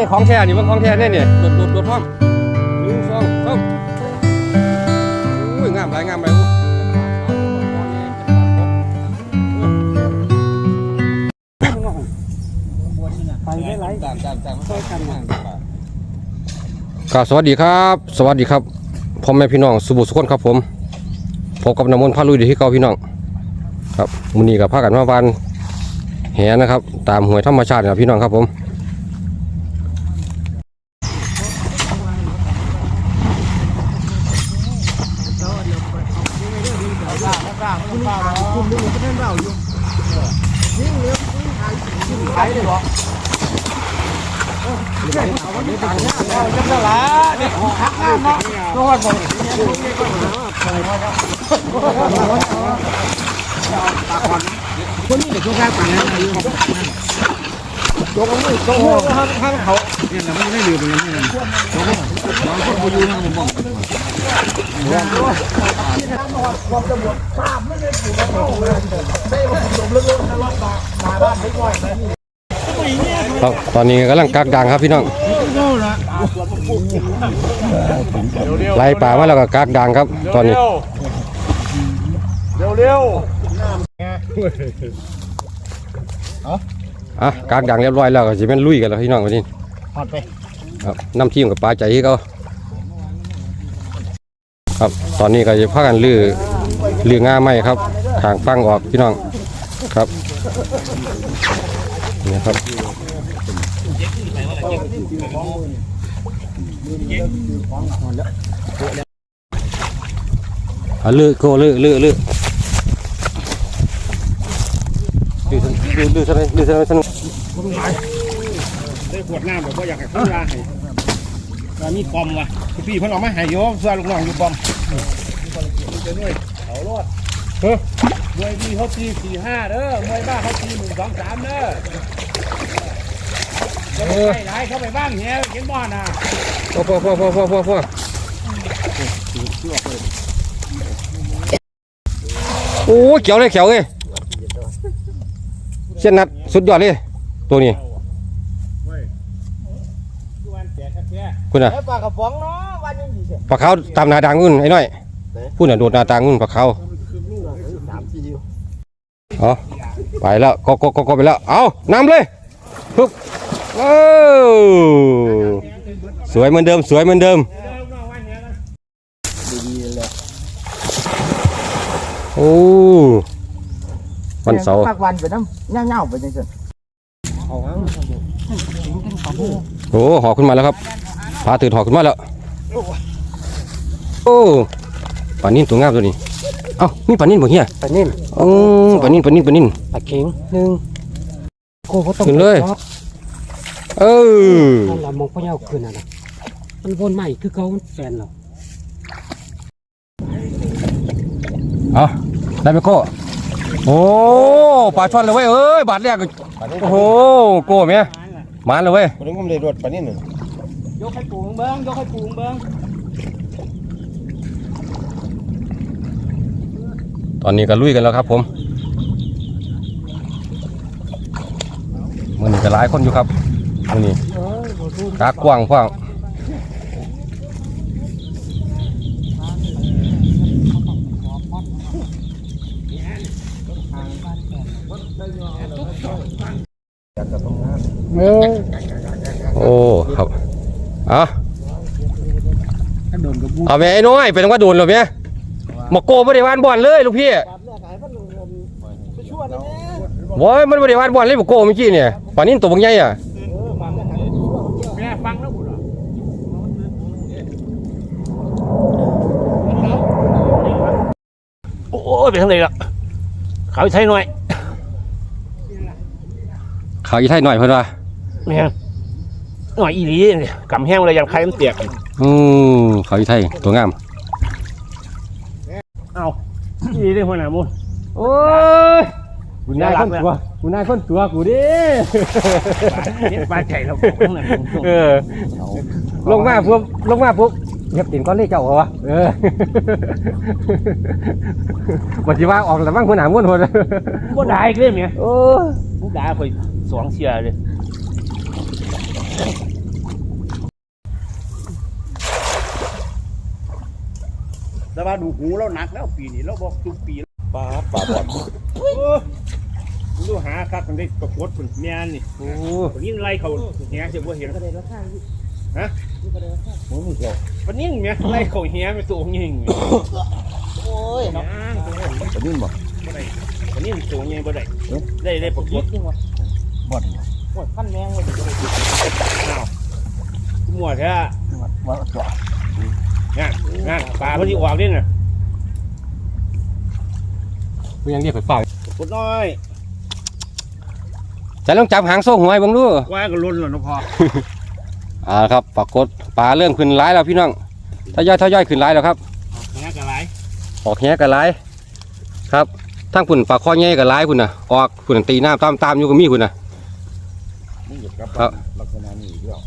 น่เบิ่งแน่ของแท้นี่เบิ่งของแท้แน่นี่โดดโดดโดดพร้อมหนึ่งสองสามอุ้ยงามหลายงามหลายครับสวัสดีครับ สวัสดีครับพ่อแม่พี่น้องสุบุสุคนครับผมพบกับน้ำมนต์พาลุยเดีที่เก่าพี่น้อง ครับมื้อนี้กับพากันมาบานแหนะครับ ตามหวยธรรมชาติครับผม พี่น้องครับผมบอกครับตอนนี้กำลังกักดังครับพี่น้องไล่ป่ามาแล้วก็กักดังครับ ตอนนี้เร็วเร็ว อะกักดังเรียบร้อยแล้วก็สิแม่นลุยกันแล้วพี่น้องวันนี้ถอดไปครับน้ำทีมกับปลาใจที่เขาครับตอนนี้ก็จะพากันลือลือง่าไม้ครับทางฟังออกพี่น้องครับนี่ครับอะลือโกลือลือลือลือลือลือซะเลยลือ ซะเลยสนุกได้ขวดน้ำแบบว่าอยากให้เขายาให้แต่มีปอมว่ะพี่เพิ่นเอามาให้โยมส่วนลูกน้องอยู่ปอมจะด้วยเขารอดเฮ้ยมวยดีเขาตีสี่ห้าเด้อมวยบ้าเขาตีหนึ่งสองสามเด้อจะไปไล่ไล่เข้าไปบ้างเหี้ยเห็นบ่อน่ะพอพอพอพอพอพอพอโอ้เขียวเลยเขียวเลยเส้นนัดสุดยอดเลย ตัวนี้ดูวันแจกแค่คุณน่ะแล้วปลากระป๋องเนาะวันยังดีเสียปลาขาวตามหนาดังนู่นไอ้น้อยพูดน่ะโดดหนาดังนู่นปลาขาวสามสี่เอาไปแล้วก็ก็ก็ก็ไปแล้ว เอานำเลยปึ๊บโอ้สวยเหมือนเดิม สวยเหมือนเดิมเด้อลูกน้องวันเนี้ยนะดีเลยโอ้วันเสาร์ปากวันไปน้ำเงาๆไปจังซั่น โอ้หอขึ้นมาแล้วครับพาตื่นหอขึ้นมาแล้ว โอ้ปลานิ่นตัวงามตัวนี้ เอ้ามีปลานิ่นบ่เฮียปลานิ่มอือปลานิ่นปลานิ่นปลานิ่นปลาเข็งหนึ่งโคเขาต้องขึ้นเลย เออนั่นละมองพะเยาขึ้นน่ะนะมันวนใหม่คือเขาแฟนเราเอาได้ไหมโก้โอ้ปลาช่อนเลยเว้ยเอ้ยบาทแรก ก็โอ้โหโก้เมียมาเลยเว้ยคนนึงผมเลยรวดปานนี้หนึ่งยกให้ปูงเบิ้งยกให้ปูงเบิ้งตอนนี้ก็ลุยกันแล้วครับผมมือนี้ก็หลายคนอยู่ครับมือนี้กากกว้างกว้าง โอ้ครับเอะถ้าโดนกระบูเอาแม่ไอ้น้อยเป็นว่าโดนเหรอแม่มาโกไม่ได้วานบอลเลยลูกพี่ไปช่วยนะแม่โว้ยมันไม่ได้วานบอลเลยมาโกเมื่อกี้เนี่ยป่านนี้ตัวบางใหญ่อะแม่ฟังแล้วบุญเหรอโอ้ยไปทางไหนล่ะเขาใช้หน่อยขาวอีไทยหน่อยเพื่อนว่า แม่งหน่อยอีหลีเนี่ยกำแห้งเลยยังใครมันเตียกอืมขาวอีไทยตัวงาม เอาอีหลีได้หัวหน้ามุนโอ้ยกูนายคนตัวกูนายคนตัวกูดิเนี่ยปลาใจเราบอกทั้งนั้นเออลงมาปุ๊บลงมาปุ๊บเงียบตินก้อนเลขเจ้าเหรอวะเออวันที่ว่าออกแล้วบ้างคนหนาม้วนคนบ่ได้อีกเลยเมียโอ้บ่ได้คอยสองเสียเลย แต่ว่าดูหูเราหนักแล้วปีนี้เราบอกทุกปีปลาปลาบอดโอ้ดูหาคักกันได้ประกวดผลแม่นนี่โอ้วันนี้ไล่เขาเฮียจะบ่เห็นก็ได้ราคาอยู่ฮะนี่ก็ได้ราคาโอ้ยเกี่ยววันนี้เมียไล่เขาเฮียไปสูงยิงโอ้ยนะปลานิ่มบ่บ่ได้วันนี้สูงยิงบ่ได้ได้ได้ประกยิวดดยังวะบอด โอ้ยพันแมงเลยอ้าวมั่วแท้ว่าจ่องานงานปลาพอดีออกนี่น่ะมันยังเรียกไปเปล่าพุดน้อยจะลองจับหางโซ่หวยเบังดูว่าก็ล้นแล้วเนาะพ่ออ่าครับปรากฏปลาเริ่มขึ้นร้ายแล้วพี่น้องถ้าย่อยถ้าย่อยขึ้นร้ายแล้วครับเฮียก็หลายออกแหกันร้ายครับทั้งพุ่นปลาข้อแง่กันร้ายพุ่นน่ะออกพุ่นตีน้ำตามตามอยู่ก็มีพุ่นน่ะ มึงหยุดกับครับลักษณะนี้อีกแล้ว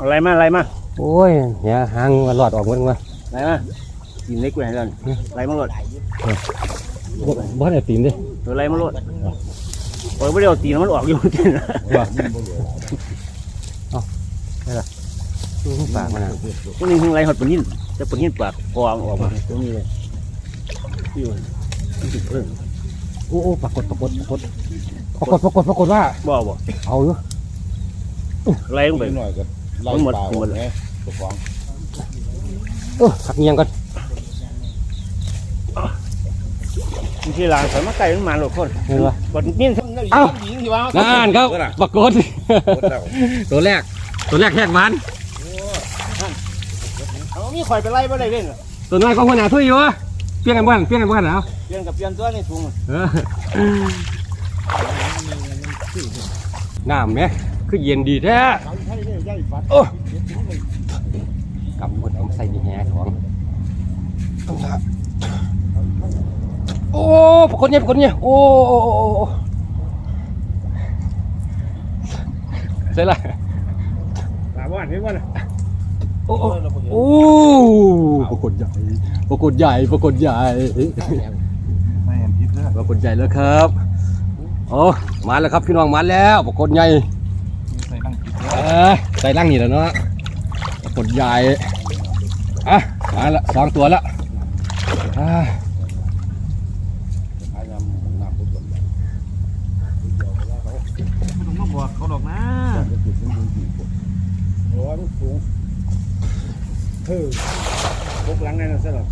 อะไรมาอะไรมาโอ้ยแหหางมันหลอดออกหมดเลยอะไรมากินเล็กไปให้กันไรมาโลดบ่ได้ตีนดิตัวไรมาโลดโอ้ยไม่ได้เอาตีนมันออกอยู่จริงนะว่าปากมันน่ะตัวนี้ทั้งไรหดปนินจะปนินปากกองออกมาตัวนี้เลยที่มันติดเพิ่ง โอ้โอ้ปรากฏปรากฏปรากฏปรากฏปรากฏปรากฏว่า บ่บ่เอาอยู่ไรลงไป หน่อยก็ไล่มันหมดปลาหมดไงตัวฟองเออหักเงียงก่อนที่ร้านใส่มาไก่มันมาหลายคนเห็นปะบดนิ่นทั้งนั้นเอ้า หญิงที่ว่านั่นครับปรากฏ หมดแล้วตัวแรก ตัวแรกแหกมันเอามีข่อยไปไล่บ่ได้เล่นเหรอตัวน้อยก็หัวหน้าทุยอยู่วะเป ลี่ยนกันบ้านเปลี่ยนกันบ้านแล้วเปลี่ยนกับเปลี่ยนตัวนี่ถุงเออน้ำไหมคือเย็นดีแท้โอ้กำหมดเอามาใส่ในแหของโอ้ปรากฏเนี่ยปรากฏเนี่ยโอ้โอ้โอ้โอ้โอ้ใช่ละปลาบ้านเห็นบ่น่ะ โอ้โอ้โอ้ปรากฏใหญ่ ปรากฏใหญ่ ปรากฏใหญ่ ไม่เห็นพิษเด้อปรากฏใหญ่แล้วครับโอ้มาแล้วครับพี่น้องมาแล้ว ปรากฏใหญ่ใส่นั่งพิษเด้อเออใส่นั่งนี่แหล้วเนาะปรากฏใหญ่ อะ มาละสองตัวละอะ พยายามน้ำพุทธ ต้องมาบอกเขาดอกนะ โอ้ยมันสูง เออพกหลังนั่นน่ะซะหรอ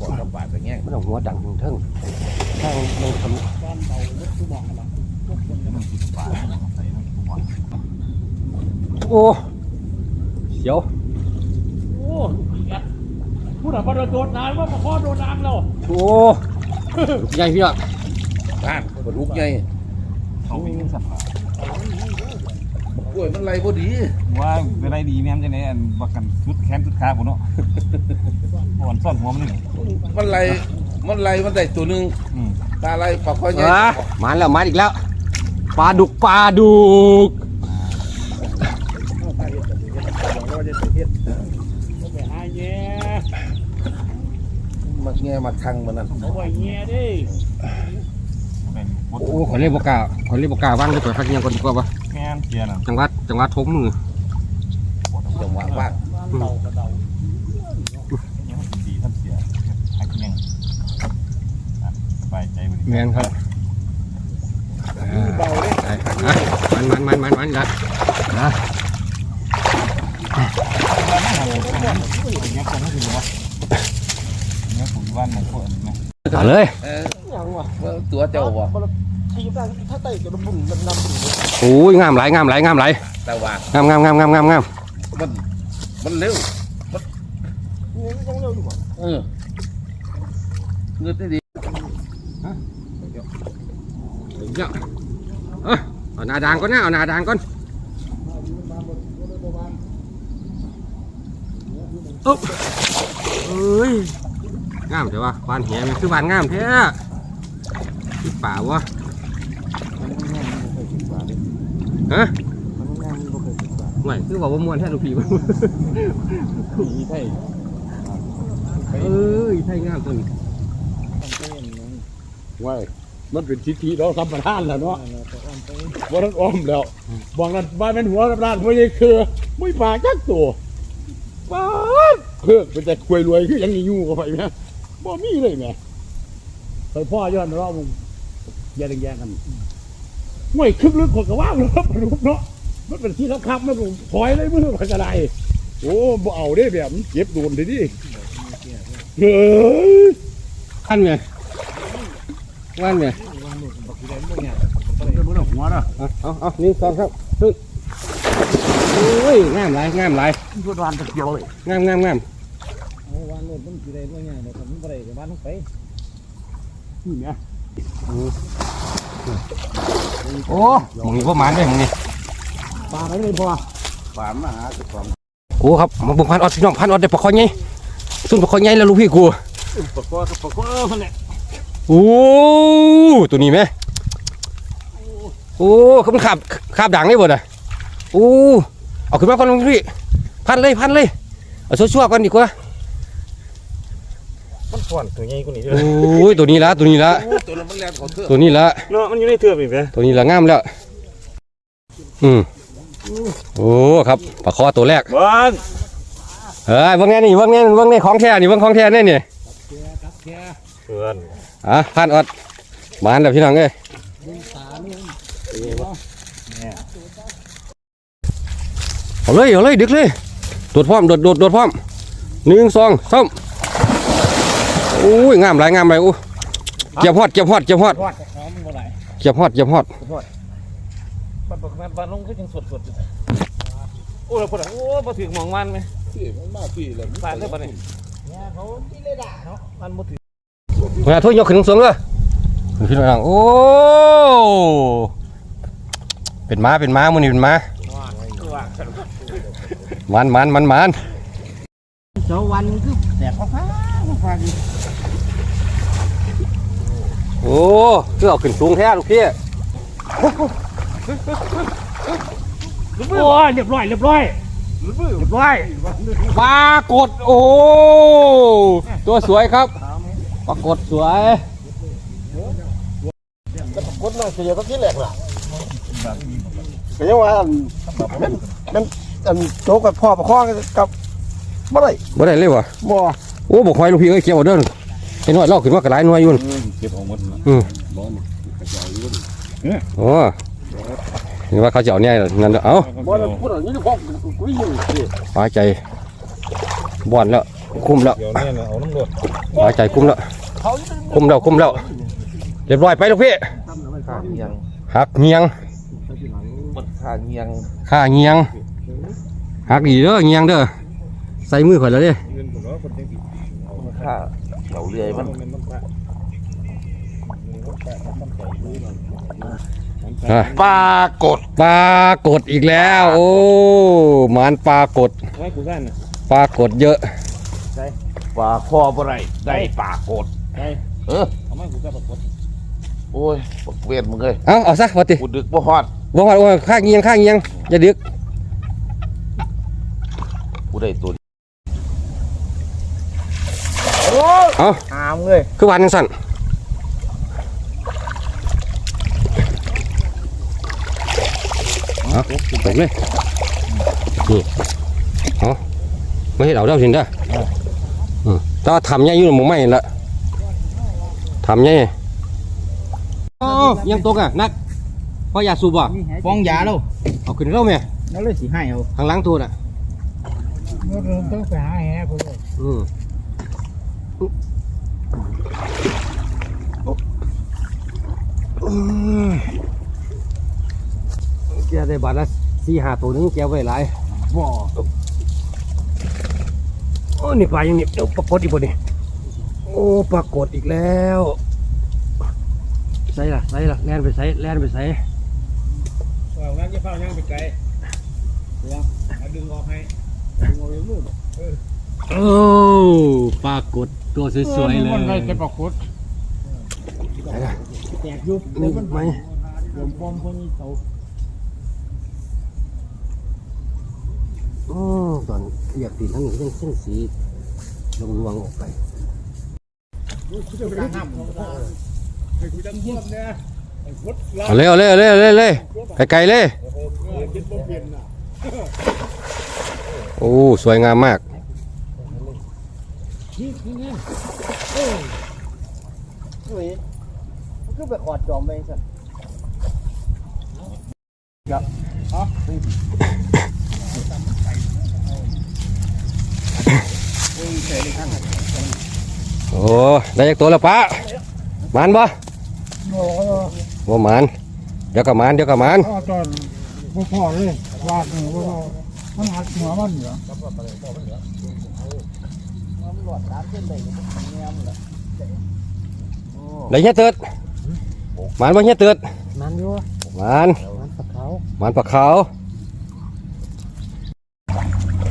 ปอดกับบาดอย่างเงี้ยมันเอาหัวดังเทิงทางลงทำโอ้เสียวโอ้พูดอะพอโดนน้ำว่าพอโดนน้ำแล้วโอ้ใหญ่พี่น้อง บ้านปลาดุกใหญ่เขาไม่มีสัตว์กล้วยมันไรพอดี ว่าเป็นไรดีแม่มจังไดอันบักกันชุดแขนชุดขาผมเนาะอ่อนซ่อนหัวมันนี่มันไรมันไรมันได้ตัวหนึงอืมตาไรปลาคอยใหญ่อะมาแล้วมาอีกแล้วปลาดุกปลาดุกไปหาแย่มาแง่มาทางมันนั่นเขาบ่แย่ดิ เป็นบดโอ้ขอเรียกบกล้าขอเรียกบกล้าว่างด้วยก่อนพักเงียงก่อนดีกว่าปะแม่นเกียร์น่ะจังหวัดจังหวัดทบมือจังหวะว่างเต่ากระเต่ายังดีท่านเสียหักเงียงอะสบายใจไปแมนครับเบาเลยได้ครับอะมันมันมันมันมันละนะเงี้ยคงไม่ถึงวะเงี้ยผมบ้านของคนไหม เอาเลยเอออย่างวะว่าตัวเจ้าบ่ทีมได้ถ้าไต่จะบุ่นมันนำบุ่นเลยโอ้ยงามหลายงามหลายงามหลายแต่ว่างามงามงามงามงามงามมันมันเร็วนี่ยังเร็วอยู่วะเออเงือกได้ดีเดี๋ยวเอ้ยเอาหนาด่างก่อนนะเอาหนาด่างก่อนอุ๊บเอ้ย งามเถอะวะควานแหมันคือวานงามแท้ที่ป่าวะฮะมันง่ายมันบ่เคยติดปากไม่คือว่าบ่ม่วนแท้ลูกพี่มันมีไทยเอ้ยใช่งามตัวนี้ว้ายมันเป็นทิศที่เราทำประทานแล้วเนาะว่านั้นอ้อมแล้วบางนั้นบ้านเป็นหัวประทานหัวใหญ่คือไม่ปากจักตัวป้าดเพื่อเป็นแต่ควยรวยคือยังมีอยู่กับไปไหม บ่มีเลยแหม่ไปพ่อย้อนเรามึงแย่งแย่งกันห่วยคึกลึกคนก็ว่างเลยครับรูปเนาะมันเป็นที่รับคับมันก็ถอยเลยมือพันกระไดโอ้บ่เอาได้แบบมันเจ็บโดนทีนี้เฮ้ยขั้นไงว่านไงจะบ่ได้หัวนะเอาเอาเอาหนึ่งสองครับขึ้นโอ้ยงามหลายงามหลายตัวดานตะเกียวเลยงามงามงาม วันนู้นมันสิได้บ่ง่ายแต่มันบ่ได้กับบ้านลงไปนี่เนี่ยโอ้หมึงนี่พ่อหมานด้วยมึงนี่ปลาไม่ได้พอปลามาหาจุดความโอ้ครับมาบุกพันออดพี่น้องพันออดได้ปลาคอใหญ่สุนปลาคอใหญ่แล้วลูกพี่กูปลาก้อปลาก้อมันเนี่ยโอ้ตัวนี้ไหมโอ้เขามันขับขับดังได้บ่น่ะโอ้เอาขึ้นมาก่อนลูกพี่พันเลยพันเลยเอาชั่วๆกันดีกว่า มันส่วนตัวใหญ่กว่านี้โอ้ยตัวนี้ละตัวนี้ละตัวละมันแรงเขาเถอะตัวนี้ละเนาะมันอยู่ในเทือกอีกไหมตัวนี้ละงามแล้วอืมโอ้ครับปลาคอตัวแรกบอลเฮ้ยเบิ่งแน่นี่เบิ่งแน่เบิ่งแน่ของแท้นี่เบิ่งของแท้แน่นี่เพื่อนอะพันออดหมานแล้วพี่น้องเอ้ยเอาเลยเอาเลยดึกเลยโดดพร้อมโดดโดดโดดพร้อมหนึ่งสองสามโอ้ยงามหลายงามหลายโอ้เก็บฮอดเก็บฮอดเก็บฮอดทอดของมันบ่ได้เก็บฮอดเก็บฮอดบ้านบ้านบ้านลงก็ยังสดสดอยู่โอ้ยพอดโอ้มาถึงมองมันไหมพี่มันมาพี่เลยบ้านเลยบ้านนี่เนี่ยเขาที่เลยด่าเนาะมันมาถึงเวลาทุ่ยยกขึ้นสูงเลยพี่น้องโอ้เป็นม้าเป็นม้ามือนี่เป็นม้ามันมันมันมันเจ้าวันคือแตกฟ้าฟ้าฟ้าอยู่ โอ้คือเอาขึ้นสูงแท้ลูกพี่โอ้ยเรียบร้อยเรียบร้อยเรียบร้อยปลากดโอ้ตัวสวยครับปลากดสวยคนมาเสียก็ที่แหลกล่ะก็ยังว่ามันมันอันโจกับพ่อประคองกับบ่ได้บ่ได้เลยวะบ่โอ้บอกคอยลูกพี่เอ้ยเกี่ยวเอาเด้อเห็นว่าลอกขึ้นมากระไรหน่วยอยุ่นเก็บของหมดอืมโอ้เห็นว่าเขาจะเอาเนี่ยนั่นเด้อเอาบ่ได้พูดอันนี้พ่อกูยิงสิหายใจบ่อนแล้วคุ้มแล้วเดี๋ยวเนี่ยเอาน้ำรวดหายใจคุ้มแล้วคุ้มแล้วคุ้มแล้วเรียบร้อยไปลูกพี่ขาเงียงหักเงียงขาเงียงข้าเงียงหักดีเด้อเงียงเด้อใส่มือข่อยแล้วเด้ขา เหลาเรื่อยมันอะปลากดปลากดอีกแล้ว โอ้หมานปลากดไว้กูสั้นปลากดเยอะปลาคอบ่ไรได้ปลากดเออทำไมกูจะปรากฏโอ้ยบักเวทมึงเลยเอาเอาซะพอติกูดึกบ่ฮอดว่าว่าว่าข้างเงียงข้างเงียงอย่าดึกกูได้ตัว เอาหามเลยคือวันจังสั่นเอาตกเลยนี่เอาไม่ให้เราเด้าสินเด้ออืมแต่ว่าทำยังอยู่หมู่ไม่ละทำยังโอ้ยังตกอะนักเพราะอยากสูบอะฟองยาแล้วเอาขึ้นเราไหมแล้วเลยสิให้เอาทางหล้างตัวน่ะเมื่อต้องไปหาแห่พุ่นเลยอืม แกได้บาทละสี่ห้าตัวหนึงแกไว้หลายบ่โอ้นี่ปลาอย่างนี้เดี๋ยวปรากฏอีกบ่นี่โอ้ปรากฏอีกแล้วใส่ละใส่ละแล่นไปใส่แล่นไปใส่เอางั้นจะเฝ้ายังไปไกลเดี๋ยวเอาดึงออกให้ดึงออกเลยมือโอ้ปรากฏตัวสวยๆเลยมันได้จะปรากฏไหนล่ะ แตกอยู่นี่ไหมรวมปอมพวกนี้เขาโอ้ตอนอยากตีทั้งนี้ยังเส้นสีลงลวงออกไปเอาเลยเอาเลยเอาเลยเอาเลยเอาเลยไกลๆเลยโอ้สวยงามมาก คือไปขอดจอมไปสั่นโอ้ได้จากตัวแล้วป้าหมันบ่บ่หมันเดี๋ยวกับมันเดี๋ยวกับมันพ่อตอนพ่อพ่อเลยวาดหนูพ่อมันหัดหัวมันเหรอได้เฮียเติดห มันบ่เฮียเติดมันอยู่หมันมันปะเขาหมันปลาขาว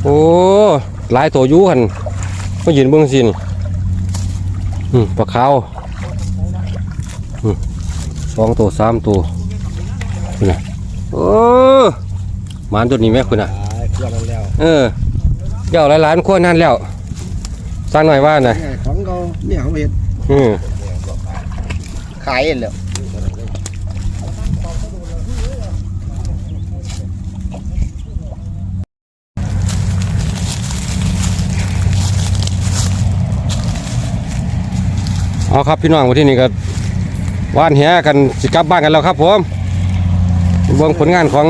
โอ้หลายตัวอยู่หันมายืนเบิ่งสินี่อืมปลาขาวอืมสองตัวสามตัวคุณน่ะโอ้หมันตัวนี้แม่คุณน่ะเครื่องนั้นแล้วเออเดี๋ยวหลายล้านๆคนนั่นแล้วสร้างหน่อยว่าน่ะของเขาเนี่ยเขาเห็นอืมขายเองแล้ว เอาครับพี่น้องวันที่นี่ก็ว่านแหกันสิกลับบ้านกันแล้วครับผมเบิ่งผลงานของ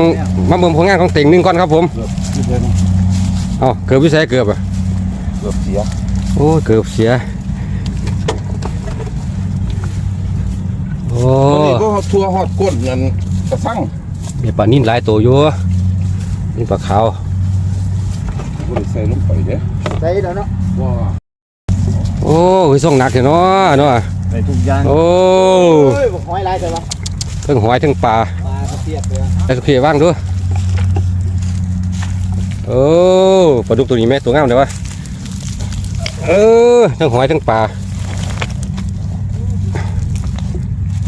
มาเบิ่งผลงานของเต่งหนึงก่อนครับผมเอาเกือบวิสัยเกือบอะเกือบเสียโอ้ยเกือบเสียโอ้วันนี้ก็ทัวร์ฮอดก้นเงินกระสั่งมีปลานิ่นหลายตัวอยู่นี่ปลาขาวบ่ได้ใส่ลงไปเด้ใส่แล้วเนาะว่าโอ้ยส่งหนักเถอะเนาะเนาะในทุกอย่างโอ้เฮ้ยบอกหอยลายแต่ว่าทั้งหอยทั้งปลาปลากระเทียบเลยแล้วก็เพียว่างด้วยโอ้ปลาดุกตัวนี้แม่ตัวงามเลยวะเออทั้งหอยทั้งปลา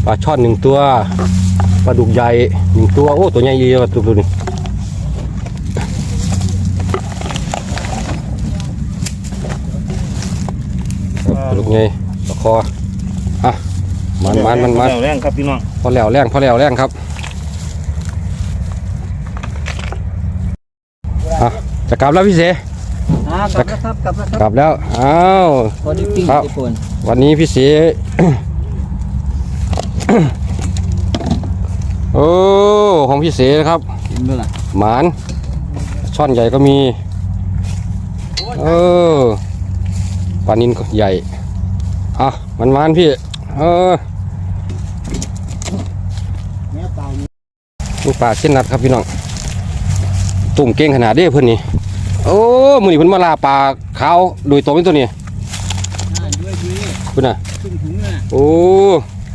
ปลาช่อนหนึ่งตัวปลาดุกใหญ่หนึ่งตัวโอ้ตัวใหญ่เยอะตัวตัวนี้ ครับปลาดุกใหญ่ปลาคออะมันมันมันมันแรงครับพี่น้องพอแล้วแรงพอแล้วแรงครับอะจะกลับแล้วพี่เสอ่ากลับแล้วครับกลับแล้วครับกลับแล้วอ้าวพอดีปิ้งครับญี่ปุ่นวันนี้พี่เสโอ้ของพี่เสนะครับกินด้วยล่ะหมานช่อนใหญ่ก็มีเออปลานินก็ใหญ่ อะมันมันๆพี่ เออเนี้ยเปล่าลูกปลาเส้นนัดครับพี่น้องตุ่มเก่งขนาดเด้เพื่อนนี่โอ้มือนี่เพิ่นมาลาปลาขาวโดยตรงนี่ตัวนี้อ่าด้วยด้วยเพิ่นน่ะขึ้นถุงน่ะโอ้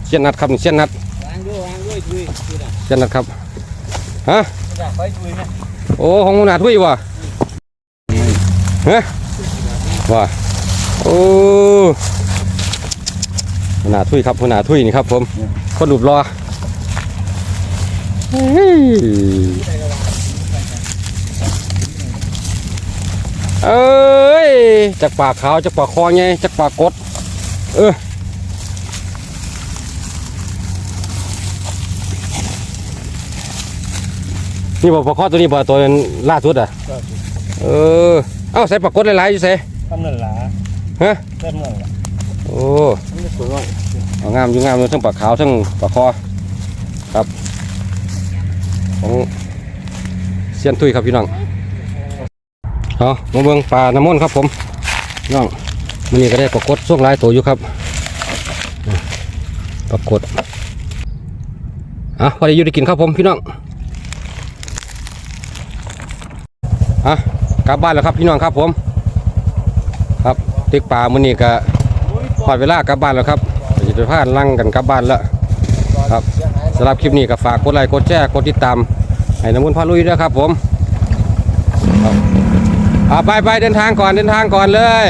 เส้นนัดครับนี่เส้นนัดวางด้วยวางด้วยด้วยด้วยล่ะเส้นนัดครับฮะจ้ะไปด้วยนะโอ้ของหนาถ้วยว่ะฮะว่ะโอ้ หนาถ้วยครับหนาถ้วยนี่ครับ ผมคนหลุบรอเฮ้ยเอ้ยจากปากขาวจากปากคอไงจากปากกด เออนี่บอกปลาคอตัวนี้บ่ตัวล่าสุดอะ เออ เอ้าใส่ปลากดหลายๆอยู่ใส่ทำนั่นล่ะฮะเต็มนั่นล่ะโอ้ เอางามอยู่งามอยู่ทั้งปลาขาวทั้งปลาคอครับ ของเซียนตุยครับพี่น้องเอามาเบิ่งปลาน้ำมนครับผมพี่น้องมันนี่ก็ได้ปลากดช่วงลายตัวอยู่ครับปลากดอะพอได้อยู่ได้กินครับผมพี่น้องอะกลับบ้านแล้วครับพี่น้องครับผม ครับติ๊กปลามื้อนี้ก็พอดเวลากลับบ้านแล้วครับ จะไปพาลั่งกันกลับบ้านแล้วครับสำหรับคลิปนี้ก็ฝากกดไลค์กดแชร์กดติดตามให้น้ำมันพาลุยด้วยครับผมเอาไปไปเดินทางก่อนเดินทางก่อนเลย